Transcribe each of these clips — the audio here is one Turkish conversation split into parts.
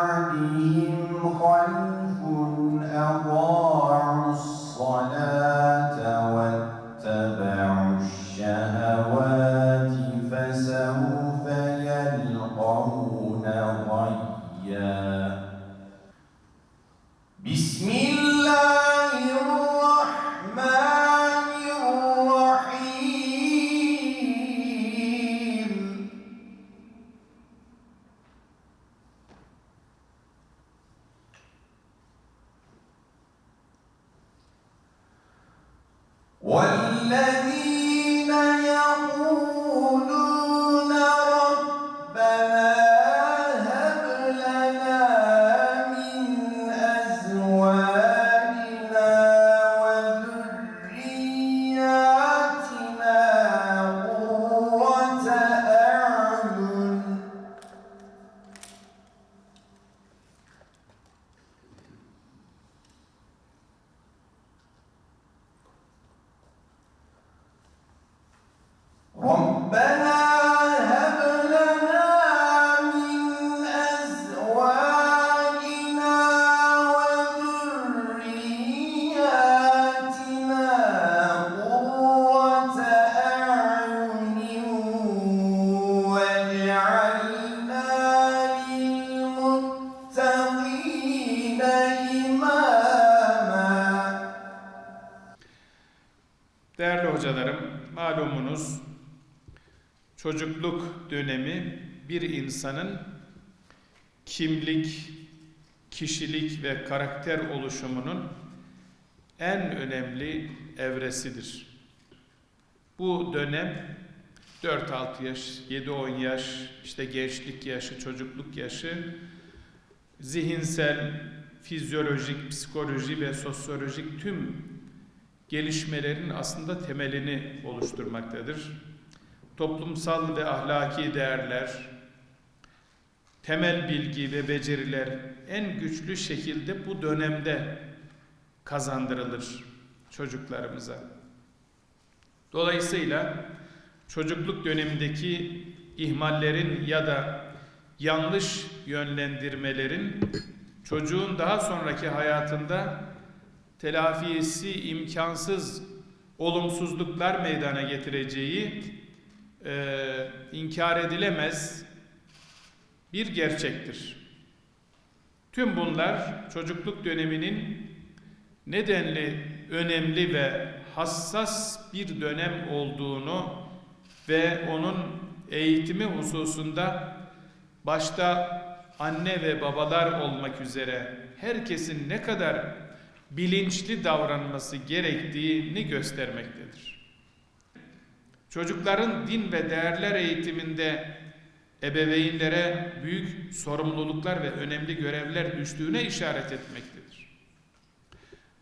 بعدهم خلف أضاعوا والذين Çocukluk dönemi bir insanın kimlik, kişilik ve karakter oluşumunun en önemli evresidir. Bu dönem 4-6 yaş, 7-10 yaş, işte gençlik yaşı, çocukluk yaşı zihinsel, fizyolojik, psikolojik ve sosyolojik tüm gelişmelerin aslında temelini oluşturmaktadır. Toplumsal ve ahlaki değerler, temel bilgi ve beceriler en güçlü şekilde bu dönemde kazandırılır çocuklarımıza. Dolayısıyla çocukluk dönemindeki ihmallerin ya da yanlış yönlendirmelerin çocuğun daha sonraki hayatında telafisi imkansız olumsuzluklar meydana getireceği e, inkar edilemez bir gerçektir. Tüm bunlar çocukluk döneminin nedenli önemli ve hassas bir dönem olduğunu ve onun eğitimi hususunda başta anne ve babalar olmak üzere herkesin ne kadar bilinçli davranması gerektiğini göstermektedir. Çocukların din ve değerler eğitiminde ebeveynlere büyük sorumluluklar ve önemli görevler düştüğüne işaret etmektedir.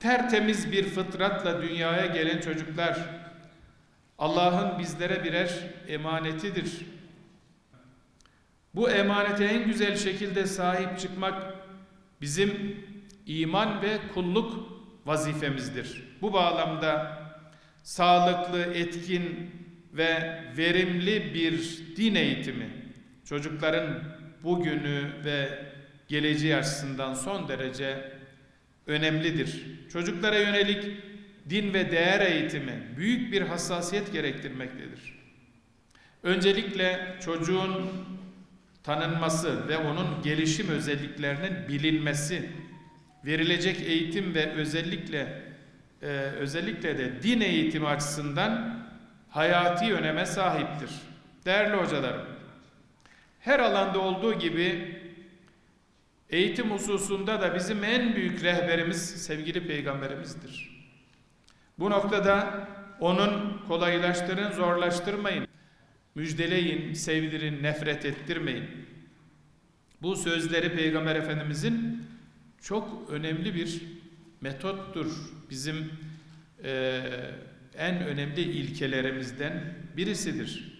Tertemiz bir fıtratla dünyaya gelen çocuklar Allah'ın bizlere birer emanetidir. Bu emanete en güzel şekilde sahip çıkmak bizim iman ve kulluk vazifemizdir. Bu bağlamda sağlıklı, etkin ve verimli bir din eğitimi çocukların bugünü ve geleceği açısından son derece önemlidir. Çocuklara yönelik din ve değer eğitimi büyük bir hassasiyet gerektirmektedir. Öncelikle çocuğun tanınması ve onun gelişim özelliklerinin bilinmesi, verilecek eğitim ve özellikle e, özellikle de din eğitimi açısından hayati öneme sahiptir. Değerli hocalarım, her alanda olduğu gibi eğitim hususunda da bizim en büyük rehberimiz sevgili peygamberimizdir. Bu noktada onun kolaylaştırın, zorlaştırmayın. Müjdeleyin, sevdirin, nefret ettirmeyin. Bu sözleri Peygamber Efendimizin çok önemli bir metottur. Bizim eee, en önemli ilkelerimizden birisidir.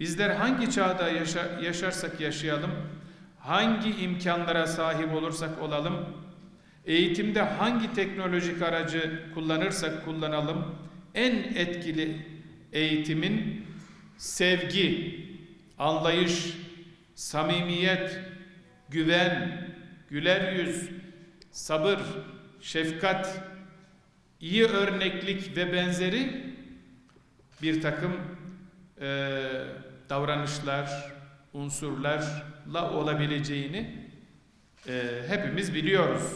Bizler hangi çağda yaşa- yaşarsak yaşayalım, hangi imkanlara sahip olursak olalım, eğitimde hangi teknolojik aracı kullanırsak kullanalım, en etkili eğitimin sevgi, anlayış, samimiyet, güven, güler yüz, sabır, şefkat, iyi örneklik ve benzeri bir takım eee, davranışlar, unsurlarla olabileceğini eee, hepimiz biliyoruz.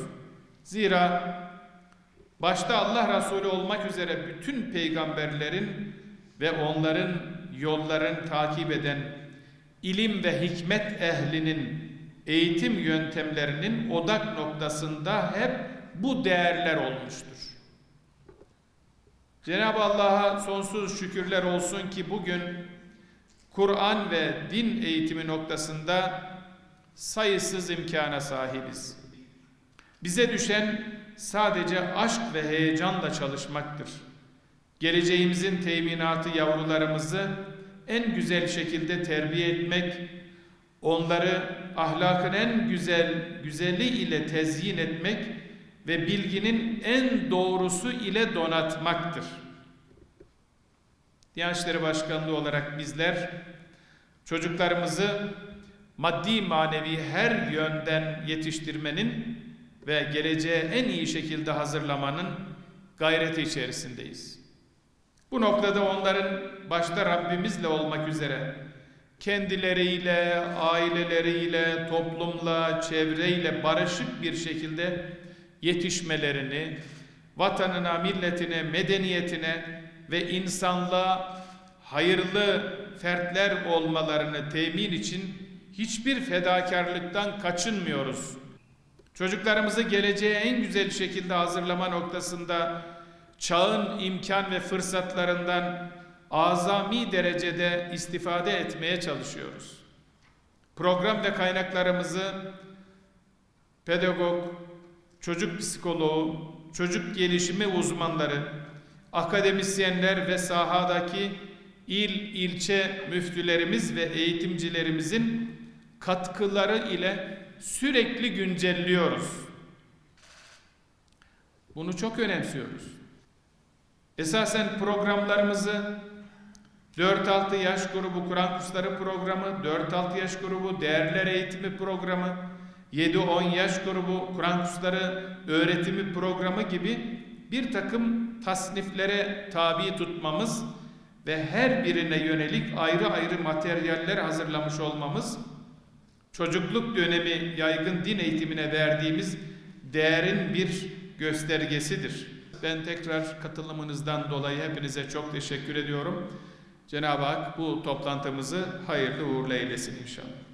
Zira başta Allah Resulü olmak üzere bütün peygamberlerin ve onların yolların takip eden ilim ve hikmet ehlinin eğitim yöntemlerinin odak noktasında hep bu değerler olmuştur. Cenab-ı Allah'a sonsuz şükürler olsun ki bugün Kur'an ve din eğitimi noktasında sayısız imkana sahibiz. Bize düşen sadece aşk ve heyecanla çalışmaktır. Geleceğimizin teminatı yavrularımızı en güzel şekilde terbiye etmek, onları ahlakın en güzel güzeli ile tezyin etmek ve bilginin en doğrusu ile donatmaktır. Diyanet İşleri Başkanlığı olarak bizler çocuklarımızı maddi manevi her yönden yetiştirmenin ve geleceğe en iyi şekilde hazırlamanın gayreti içerisindeyiz. Bu noktada onların başta Rabbimizle olmak üzere kendileriyle, aileleriyle, toplumla, çevreyle barışık bir şekilde yetişmelerini, vatanına, milletine, medeniyetine ve insanlığa hayırlı fertler olmalarını temin için hiçbir fedakarlıktan kaçınmıyoruz. Çocuklarımızı geleceğe en güzel şekilde hazırlama noktasında çağın imkan ve fırsatlarından azami derecede istifade etmeye çalışıyoruz. Program ve kaynaklarımızı pedagog, çocuk psikoloğu, çocuk gelişimi uzmanları, akademisyenler ve sahadaki il, ilçe müftülerimiz ve eğitimcilerimizin katkıları ile sürekli güncelliyoruz. Bunu çok önemsiyoruz. Esasen programlarımızı 4-6 yaş grubu Kur'an kursları programı, 4-6 yaş grubu değerler eğitimi programı, 7-10 yaş grubu Kur'an kursları öğretimi programı gibi bir takım tasniflere tabi tutmamız ve her birine yönelik ayrı ayrı materyaller hazırlamış olmamız çocukluk dönemi yaygın din eğitimine verdiğimiz değerin bir göstergesidir. Ben tekrar katılımınızdan dolayı hepinize çok teşekkür ediyorum. Cenab-ı Hak bu toplantımızı hayırlı uğurlu eylesin inşallah.